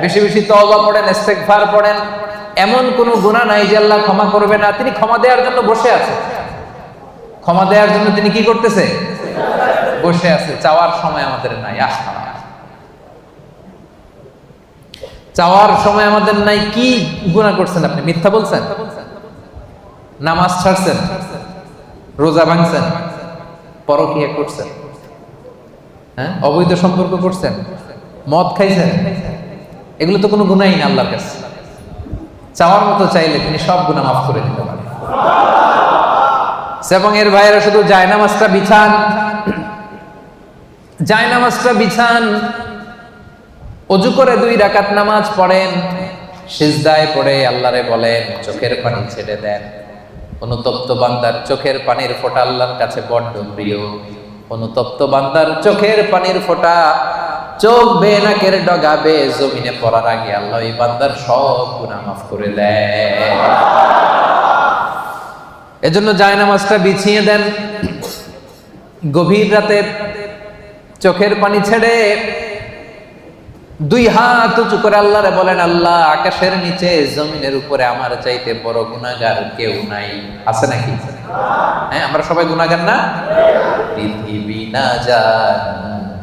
বেশি বেশি তওবা পড়েন, ইস্তেগফার পড়েন। এমন কোনো গুনাহ নাই যে আল্লাহ ক্ষমা করবে না। তিনি ক্ষমা দেওয়ার জন্য বসে আছেন ক্ষমা দেওয়ার জন্য তিনি কি করতেছে? বসে আছে। চাওয়ার সময় আমাদের নাই আহা চাওয়ার সময় আমাদের নাই, কি গুনাহ করছেন আপনি? মিথ্যা বলছেন? নামাজ ছাড়ছেন? রোজা ভাঙছেন? পরকিয়া করছেন? হ্যাঁ? অবৈধ সম্পর্ক করছেন? মদ খাইছেন? এগুলো তো কোনো গুণাই না আল্লাহর কাছে। চাওয়ার মতো চাইলে তিনি সব গুণা মাফ করে দিতে পারেন। এবং এর ভাইয়েরা শুধু জায়নামাজটা বিছান। জায়নামাজটা বিছান, অজু করে দুই রাকাত নামাজ পড়েন, সিজদায় পড়ে আল্লাহরে বলেন, চোখের পানি ছেড়ে দেন। অনুতপ্ত বান্দার চোখের পানির ফোঁটা আল্লাহর কাছে বড্ড প্রিয়। অনুতপ্ত বান্দার চোখের পানির ফোঁটা চোখ বে নাকের ডগাবে জমিনে পড়ার আগে আল্লাহ এই বান্দার সব গুনাহ মাফ করে দেয়। এজন্য জায়নামাজটা বিছিয়ে দেন। গভীর রাতে চোখের পানি ছেড়ে দুই হাত উঁচু করে আল্লাহরে বলেন, আল্লাহ, আকাশের নিচে জমিনের উপরে আমার চাইতে বড় গুনাহগার কেউ নাই। আছে নাকি? হ্যাঁ আমরা সবাই গুনাহগার না? পৃথিবী না জানুক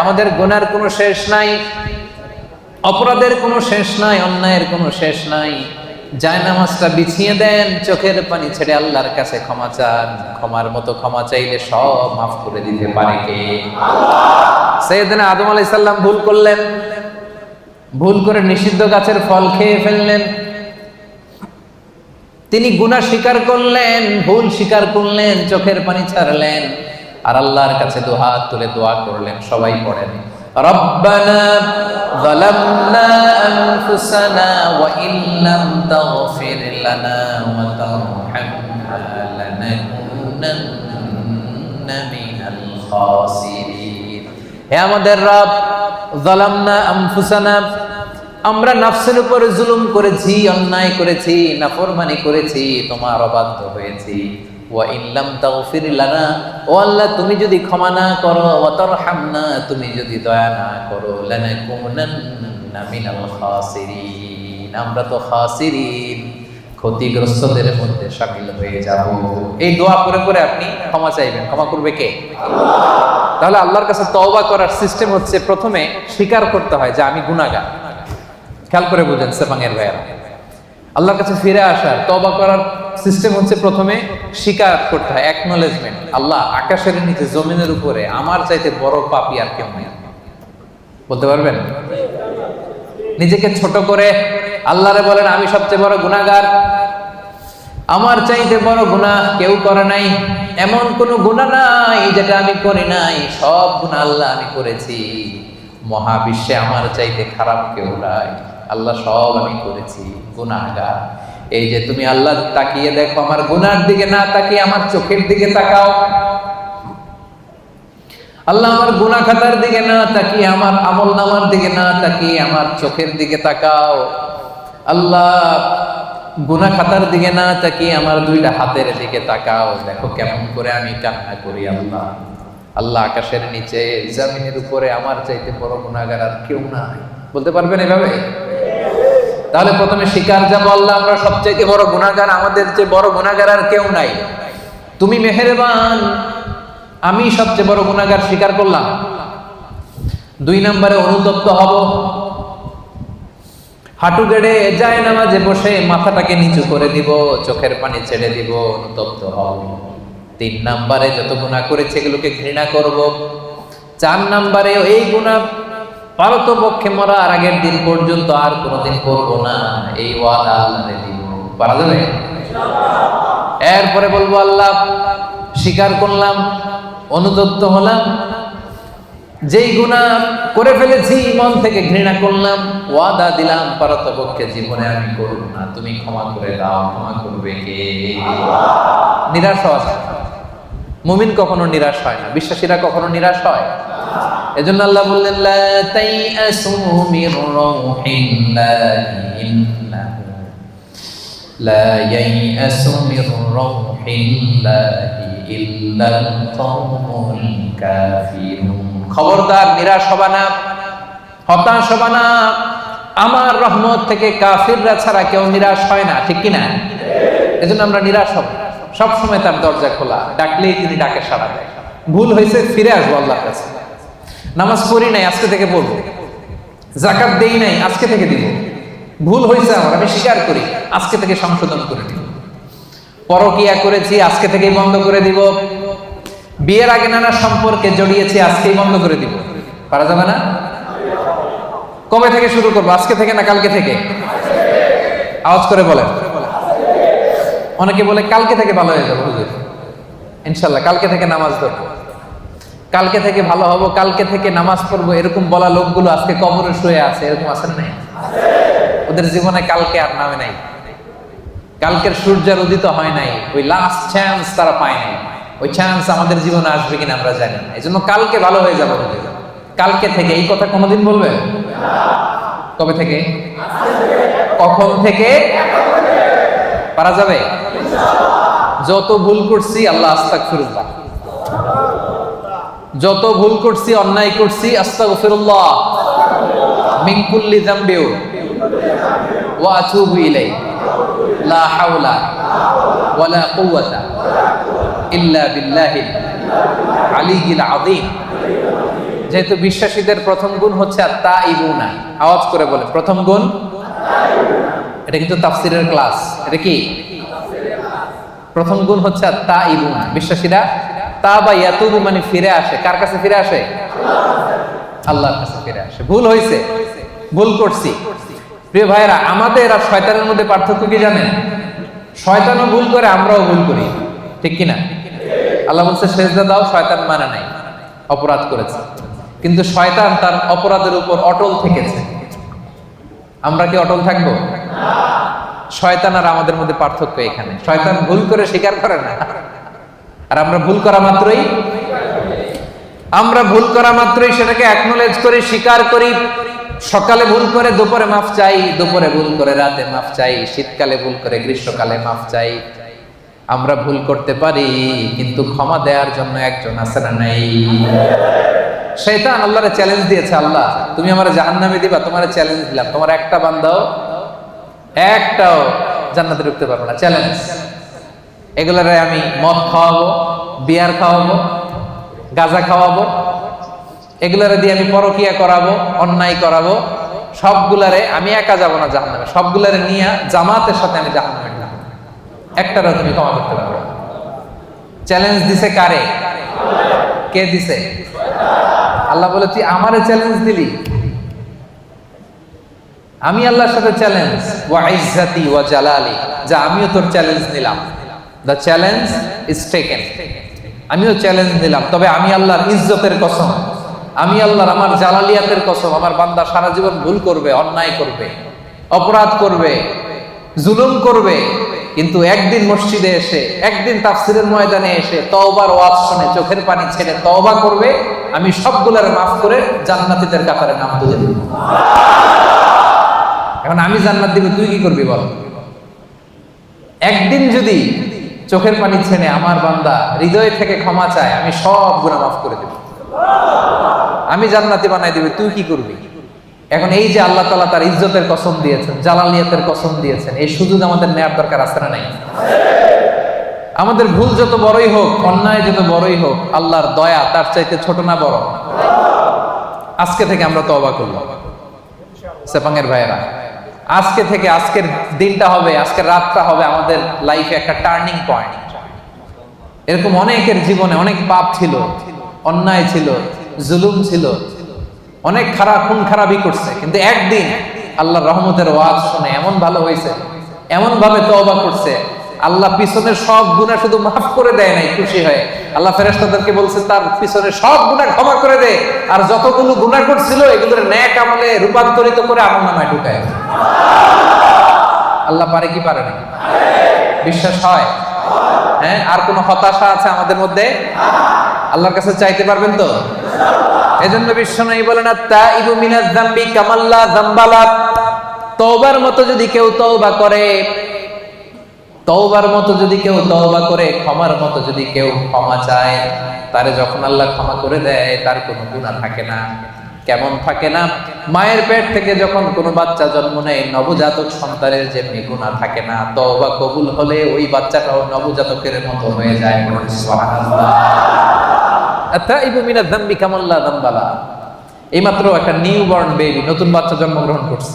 আমাদের গুনার কোনো শেষ নাই, অপরাধের কোনো শেষ নাই, অন্যায়ের কোনো শেষ নাই। জায়নামাজটা বিছিয়ে দেন, চোখের পানি ছেড়ে আল্লাহর কাছে ক্ষমা চান। ক্ষমার মতো ক্ষমা চাইলে সব মাফ করে দিতে পারে কে? সৈয়দনা আদম আলাইহিস সালাম ভুল করলেন, ভুল করে নিষিদ্ধ গাছের ফল খেয়ে ফেললেন। তিনি গুনাহ স্বীকার করলেন, ভুল স্বীকার করলেন, চোখের পানি ছাড়লেন। আর আল্লাহর কাছে দুহাত তুলে দোয়া করলেন সবাই পড়েন ربنا ظلمنا أنفسنا وإن لم تغفر لنا وترحمنا لنكونن من الخاسرين হে আমাদের রব জালামনা আনফুসানা আমরা নাফসের উপরে জুলুম করেছি অন্যায় করেছি নাফরমানি করেছি তোমার অবাধ্য হয়েছি তুমি যদি ক্ষমা না করো তুমি যদি দয়া না করো আমরা তো ক্ষতিগ্রস্তদের মধ্যে শামিল হয়ে যাব। এই দোয়া করে করে আপনি ক্ষমা চাইবেন। ক্ষমা করবে কে? তাহলে আল্লাহর কাছে তওবা করার সিস্টেম হচ্ছে প্রথমে স্বীকার করতে হয় যে আমি গুনাহগার। খেয়াল করে বুঝেন সেপাঙের ভাইয়েরা। আল্লাহর কাছে ফিরে আসার তবা করার সিস্টেম হচ্ছে প্রথমে স্বীকার করতে হয় অ্যাকনোলেজমেন্ট আল্লাহ আকাশের নিচে, জমিনের উপরে, আমার চাইতে বড় পাপি আর কেউ নেই। বলতে পারবেন? নিজেকে ছোট করে আল্লাহরে বলেন, আমি সবচেয়ে বড় গুনাহগার। আমার চাইতে বড় গুনাহ কেউ করে নাই। এমন কোনো গুনাহ নাই যেটা আমি করি নাই। সব গুনাহ আল্লাহ আমি করেছি। মহাবিশ্বে আমার চাইতে খারাপ কেউ নাই। আল্লাহ সব আমি করেছি, গুনাহগার। এই যে তুমি আল্লাহ তাকিয়ে দেখো, আমার গুনার দিকে না তাকিয়ে আমার চোখের দিকে তাকাও। আল্লাহ আমার গুনা খাতার দিকে না তাকিয়ে, আমার আমল নামার দিকে না তাকিয়ে আমার চোখের দিকে তাকাও। আল্লাহ গুনা খাতার দিকে না তাকিয়ে আমার দুইটা হাতের দিকে তাকাও। দেখো কেমন করে আমি কান্না করি আল্লাহ। আল্লাহ আকাশের নিচে, জমিনের উপরে আমার চাইতে বড় গুণাগার আর কেউ নাই। বলতে পারবেন এভাবে? তাহলে প্রথমে শিকার যাব আল্লাহ আমরা সবচাইতে বড় গুণাগার আমাদের যে বড় গুণাগার আর কেউ নাই। তুমি মেহেরবান, আমি সবচেয়ে বড় গুণাগার স্বীকার করলাম। দুই নম্বরে অনুতপ্ত হব। হাঁটু গেড়ে যায় না নামাজে বসে মাথাটাকে নিচু করে দিব চোখের পানি ছেড়ে দিব, অনুতপ্ত হব। তিন নাম্বারে যত গুণা করেছে, এগুলোকে ঘৃণা করব। চার নাম্বারে এই গুণা পারত পক্ষে মরার আগের দিন পর্যন্ত আর কোনোদিন করব না। এই ওয়াদা আল্লাহরে দিব। পারা যাবে? এরপরে বলব, আল্লাহ, স্বীকার করলাম, অনুতপ্ত হলাম। যেই গুনাহ করে ফেলেছি, মন থেকে ঘৃণা করলাম, ওয়াদা দিলাম, পারতপক্ষে জীবনে আমি করব না। তুমি ক্ষমা করে দাও। ক্ষমা করবে কে? নিরাশ হওয়া মুমিন কখনো নিরাশ হয় না। বিশ্বাসীরা কখনো নিরাশ হয়? এজন্য আল্লাহ বললেন খবরদার, নিরাশ হবা না, হতাশ হবা না। আমার রহমত থেকে কাফিররা ছাড়া কেউ নিরাশ হয় না, ঠিক কিনা? এই জন্য আমরা নিরাশ হব। সবসময় তার দরজা খোলা, ডাকলেই তিনি ডাকে সারা দেয়। ভুল হয়েছে, ফিরে আসব আল্লাহর কাছে। নামাজ পড়ি নাই, আজকে থেকে পড়ব। জাকাত দেই নাই, আজকে থেকে দিব। ভুল হয়েছে আমার, আমি স্বীকার করি, আজকে থেকে সংশোধন করে দিব। পরকিয়া করেছি, আজকে থেকেই বন্ধ করে দিব। বিয়ের আগে নানা সম্পর্কে জড়িয়েছি, আজকেই বন্ধ করে দিব। পারা যাবে না? কবে থেকে শুরু করব? আজকে থেকে না কালকে থেকে? আওয়াজ করে বলেন। অনেকে বলে, কালকে থেকে ভালো হয়ে যাব ইনশাল্লাহ, কালকে থেকে নামাজ ধরবো। কালকে থেকে ভালো হব, কালকে থেকে নামাজ পড়ব, এরকম বলা লোকগুলো আজকে কবরে শুয়ে আছে, এরকম আছে না নাই? ওদের জীবনে কালকে আর নামে নাই। কালকের সূর্যের উদিত হয় নাই, ওই লাস্ট চান্স তারা পায় নাই। ওই চান্স আমাদের জীবনে আসবে কিনা আমরা জানি না। এই জন্য কালকে ভালো হয়ে যাব কালকে থেকে, এই কথা কোনোদিন বলবে? কবে থেকে? কখন থেকে? পারা যাবে? যত ভুল করছি, আল্লাহ আস্তাক ফিরুল্লাহ যত ভুল করছি, অন্যায় করছি ওয়া লা হাওলা ইল্লা যেহেতু বিশ্বাসীদের প্রথম গুণ হচ্ছে আত্মাইবুনা আওয়াজ করে বলে। প্রথম গুণ? এটা কিন্তু তাফসিরের ক্লাস। এটা কি? প্রথম গুণ হচ্ছে আত্মাইবুনা বিশ্বাসীরা তা ইয়াতুবু মানে ফিরে আসে। কার কাছে ফিরে আসে? আল্লাহর কাছে ফিরে আসে। ভুল হয়েছে ভুল করছি। প্রিয় ভাইরা আমাদের আর শয়তানের মধ্যে পার্থক্য কি জানেন? শয়তানও ভুল করে, আমরাও ভুল করি। ঠিক কিনা? আল্লাহ বলছে দাও, শয়তান মানে নাই। অপরাধ করেছে। কিন্তু শয়তান তার অপরাধের উপর অটল থেকেছে। আমরা কি অটল থাকব? শয়তান আর আমাদের মধ্যে পার্থক্য এখানে। শয়তান ভুল করে স্বীকার করে না। আর আমরা ভুল করা মাত্রই? আমরা ভুল করা মাত্রই সেটাকে অ্যাকনোলেজ করি, স্বীকার করি। সকালে ভুল করে, দুপুরে মাফ চাই। দুপুরে ভুল করে, রাতে মাফ চাই। শীতকালে ভুল করে, গ্রীষ্মকালে মাফ চাই। আমরা ভুল করতে পারি, কিন্তু ক্ষমা দেওয়ার জন্য একজন আছে না নাই? শয়তান আল্লাহরে চ্যালেঞ্জ দিয়েছে, আল্লাহ, তুমি আমার জাহান্নামে দিবা, তোমার চ্যালেঞ্জ দিলাম। তোমার একটা বান্দাও, একটাও জান্নাতে ঢুকতে পারব না। চ্যালেঞ্জ এগুলারে আমি মদ খাওয়াবো, বিয়ার খাওয়াবো, গাঁজা খাওয়াবো। এগুলারে দিয়ে আমি পরকিয়া করাবো, অন্যায় করাবো। সবগুলারে আমি একা যাব না জাহান্নামে। সবগুলারে নিয়ে জামাতের সাথে আমি জাহান্নামে ঢুকবো। একটারও তুমি ক্ষমা করতে পারবে চ্যালেঞ্জ দিছে কারে? কে দিছে? আল্লাহ বলে, তুই আমারে চ্যালেঞ্জ দিলি? আমি আল্লাহর সাথে চ্যালেঞ্জ ওয়া ইজ্জাতি ওয়া জালালি। যা আমিও তোর চ্যালেঞ্জ নিলাম। দ্য চ্যালেঞ্জ ইজ টেকেন আমিও চ্যালেঞ্জ দিলাম। তবে আমি আল্লাহর ইজ্জতের কসম। আমি আল্লাহর আমার জালালিয়াতের কসম। আমার বান্দা সারা জীবন ভুল করবে, অন্যায় করবে, অপরাধ করবে, জুলুম করবে। কিন্তু একদিন মসজিদে এসে, একদিন তাফসিরের ময়দানে এসে তওবার ওয়াজ শুনে, চোখের পানি ছেড়ে তওবা করবে, আমি সবগুলার মাফ করে জান্নাতীদের কাতারে নাম তুলে দেব। এখন আমি জান্নাত দিব, তুই কি করবি বল? একদিন যদি চোখের পানি ছেনে আমার বান্দা হৃদয় থেকে ক্ষমা চায়, আমি সব গুণা মাফ করে দেব। আমি জান্নাতি বানাই দিবে, তুই কি করবি? এখন এই যে আল্লাহ তালা তার ইজ্জতের কসম দিয়েছেন, জালালিয়াতের কসম দিয়েছেন, এই সুযোগ আমাদের নেয়ার দরকার আছে না নাই? আমাদের ভুল যত বড়ই হোক, অন্যায় যত বড়ই হোক, আল্লাহর দয়া তার চাইতে ছোট না বড়। আজকে থেকে আমরা তো অবাক করলাম সেপাঙ্গের ভাইয়েরা আজকে থেকে আজকের দিনটা হবে, আজকের রাতটা হবে আমাদের লাইফে একটা টার্নিং পয়েন্ট এরকম অনেকের জীবনে অনেক পাপ ছিল, অন্যায় ছিল, জুলুম ছিল, অনেক খারাপ খুন খারাপই করছে, কিন্তু একদিন আল্লাহ রহমতের ওয়াজ শুনে এমন ভালো হয়েছে এমন ভাবে তো করছে আল্লাহ পিছনের সব গুণা শুধু মাফ করে দেয় নাই, খুশি হয়। আল্লাহ ফেরেশতাদেরকে বলছে, তার পিছনে সব গুণা ক্ষমা করে দে। আর যতগুলো গুণা করছিল, এগুলোর ন্যাক আমলে রূপান্তরিত করে আমল নামায় ঢুকায় আল্লাহ পারে কি পারে না? বিশ্বাস হয়? হ্যাঁ আর কোনো হতাশা আছে আমাদের মধ্যে? আল্লাহর কাছে চাইতে পারবেন তো? এজন্য বিশ্ব নয় বলেন তা ইবু মিনাজ জাম্বি কামাল্লা জাম্বালা তওবার মতো যদি কেউ তওবা করে তওবার মতো যদি কেউ তওবা করে, ক্ষমার মতো যদি কেউ ক্ষমা চায়, তারে যখন আল্লাহ ক্ষমা করে দেয়, তার কোনো গুনাহ থাকে না। কেমন থাকে না? মায়ের পেট থেকে যখন কোনো বাচ্চা জন্ম নেয়, নবজাতক সন্তানের যেমনি গুনাহ থাকে না, তওবা কবুল হলে ওই বাচ্চাটাও নবজাতকের মতো হয়ে যায়। এইমাত্র একটা নিউ বর্ন বেবি নতুন বাচ্চা জন্মগ্রহণ করছে।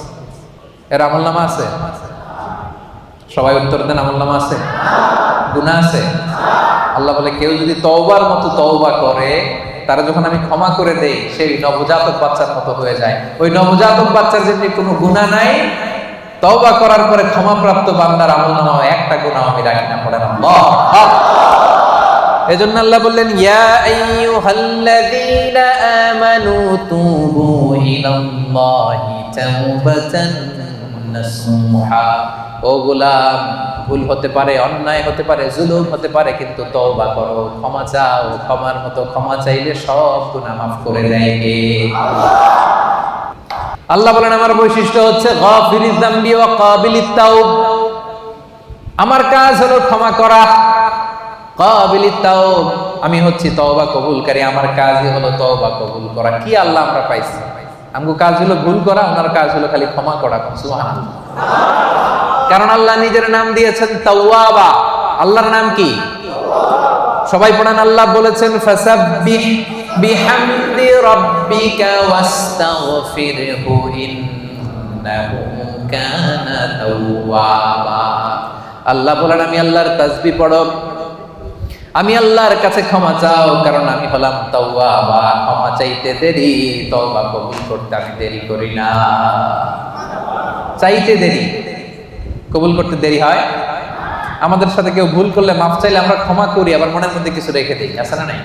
এর আমল নামা আছে? সবাই উত্তর দেন, আমল নামা আছে? গুনাহ আছে? আল্লাহ বলে, কেউ যদি তওবার মতো তওবা করে, তারা যখন আমি ক্ষমা করে দেই, সেই নবজাতক বাচ্চার মতো হয়ে যায়। ওই নবজাতক বাচ্চার যেমনি কোনো গুনাহ নাই, তওবা করার পরে ক্ষমাপ্রাপ্ত বান্দার আমল নামা একটা গুনাহ আমি রাখি না, পড়েন আল্লাহ। এজন্য আল্লাহ বললেন, ইয়া আইয়ুহাল্লাযীনা আমানু তুবু ইলাল্লাহি তাওবাতান নাসুহা। ও গোলাম, ভুল হতে পারে, অন্যায় হতে পারে, জুলুম হতে পারে, কিন্তু তওবা করো, ক্ষমা চাও, ক্ষমার মতো ক্ষমা চাইলে সব গুনাহ মাফ করে দেয় কে? আল্লাহ বলেন, আমার বৈশিষ্ট্য হচ্ছে গাফিরিজ ওয়া কাবিলিত তাওব। আমার কাজ হলো ক্ষমা করা। কাবিলিত তাওব, আমি হচ্ছি তওবা কবুলকারী, আমার কাজই হলো তওবা কবুল করা। কি আল্লাহ আমরা পাইছি? আমগো কাজ হলো ভুল করা, ওনার কাজ হলো খালি ক্ষমা করা। সুবহানাল্লাহ। কারণ আল্লাহ নিজের নাম দিয়েছেন তাওয়াবা। আল্লাহর নাম কি? সবাই পড়েন, আল্লাহ বলেছেন আল্লাহ বলেন, আমি আল্লাহর তাসবিহ পড়ো। আমি আল্লাহর কাছে ক্ষমা চাও, কারণ আমি হলাম তাওয়াবা। ক্ষমা চাইতে দেরি, তওবা কবুল করতে আমি দেরি করি না। চাইতে দেরি। কবুল করতে দেরি হয়? আমাদের সাথে কেউ ভুল করলে মাফ চাইলে আমরা ক্ষমা করি, আবার মনের মধ্যে কিছু রেখে দিই, আছে না নাই?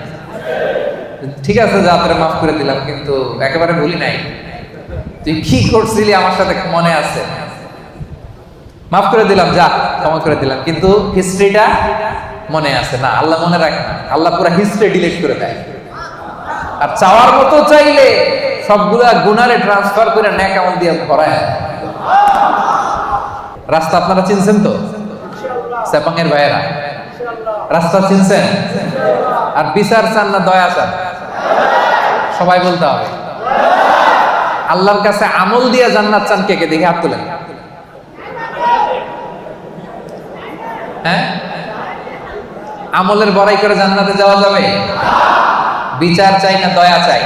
ঠিক আছে, যা তোরে মাফ করে দিলাম, কিন্তু একেবারে ভুলি নাই। তুই কি করছিলি আমার সাথে মনে আছে? মাফ করে দিলাম, যা, ক্ষমা করে দিলাম, কিন্তু হিস্ট্রিটা মনে আছে না, আল্লাহ মনে রাখে না, আল্লাহ পুরো হিস্ট্রি ডিলিট করে দেয়। আর চাওয়ার মতো চাইলে সবগুলা গুনারে ট্রান্সফার করে ন্যাক আমল দিয়ে ভরায়। রাস্তা আপনারা চিনছেন তো? সেপাঙের ভাইয়েরা। রাস্তা চিনছেন? আর বিচার চান না, দয়া চান। সবাই বলতে হবে। আল্লাহর কাছে আমল দিয়ে জান্নাত চান কে কে? দেখে হাত তুলেন। হ্যাঁ? আমলের বড়াই করে জান্নাতে যাওয়া যাবে? বিচার চাই না, দয়া চাই।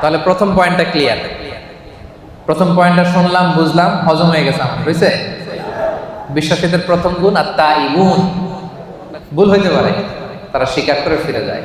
তাহলে প্রথম পয়েন্টটা ক্লিয়ার প্রথম পয়েন্টটা শুনলাম, বুঝলাম, হজম হয়ে গেছে আমার বুঝছে বিশ্বাসীদের প্রথম গুণ আর তাই গুণ ভুল হইতে পারে, তারা স্বীকার করে ফিরে যায়।